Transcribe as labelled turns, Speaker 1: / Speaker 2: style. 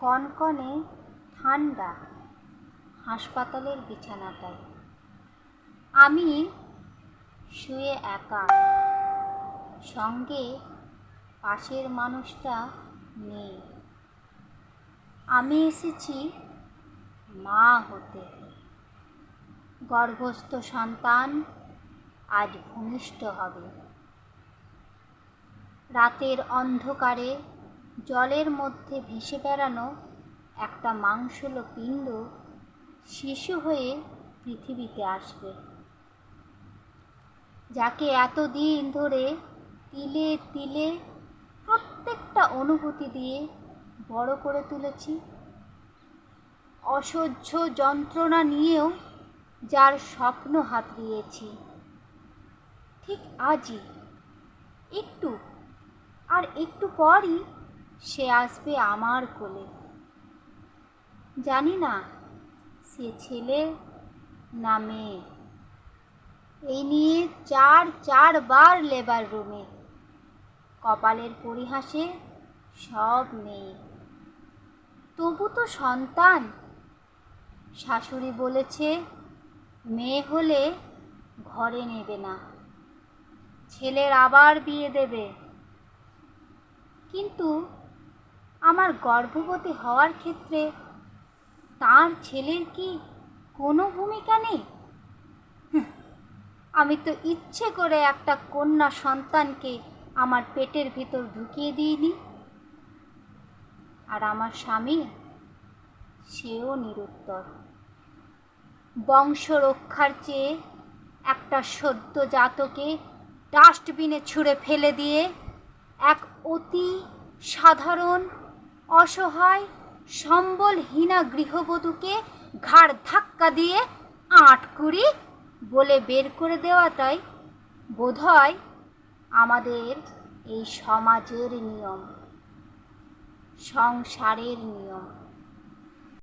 Speaker 1: কনকনে ঠান্ডা হাসপাতালের বিছানাটায়। আমি শুয়ে একা। সঙ্গে পাশের মানুষটা নেই। আমি এসেছি মা হতে। গর্ভস্থ সন্তান আজ ভূমিষ্ঠ হবে। রাতের অন্ধকারে জলের মধ্যে ভেসে বেড়ানো একটা মাংসল পিণ্ড শিশু হয়ে পৃথিবীতে আসবে। যাকে এতদিন ধরে তিলে তিলে প্রত্যেকটা অনুভূতি দিয়ে বড় করে তুলেছি। অসহ্য যন্ত্রণা নিয়েও যার স্বপ্ন হাতড়িয়েছি। ঠিক আজই, একটু আর একটু পরই সে আসবে আমার কোলে। জানি না সে ছেলে না মেয়ে। এই নিয়ে চার চারবার লেবার রুমে। কপালের পরিহাসে সব নেই তবু তো সন্তান, শাশুড়ি বলেছে, মেয়ে হলে ঘরে নেবে না। ছেলের আবার বিয়ে দেবে। কিন্তু আমার গর্ভবতী হওয়ার ক্ষেত্রে তার ছেলের কি কোনো ভূমিকা নেই? আমি তো ইচ্ছে করে একটা কন্যা সন্তানকে আমার পেটের ভিতর ঢুকিয়ে দিইনি। আর আমার স্বামী, সেও নিরুত্তর। বংশ রক্ষার চেয়ে একটা সদ্য জাতকে ডাস্টবিনে ছুঁড়ে ফেলে দিয়ে এক অতি সাধারণ অসহায়, সম্বলহীনা গৃহবধূকে ঘাড় ধাক্কা দিয়ে আটকুড়ি বলে বের করে দেওয়াটাই বোধহয় আমাদের এই সমাজের নিয়ম, সংসারের নিয়ম।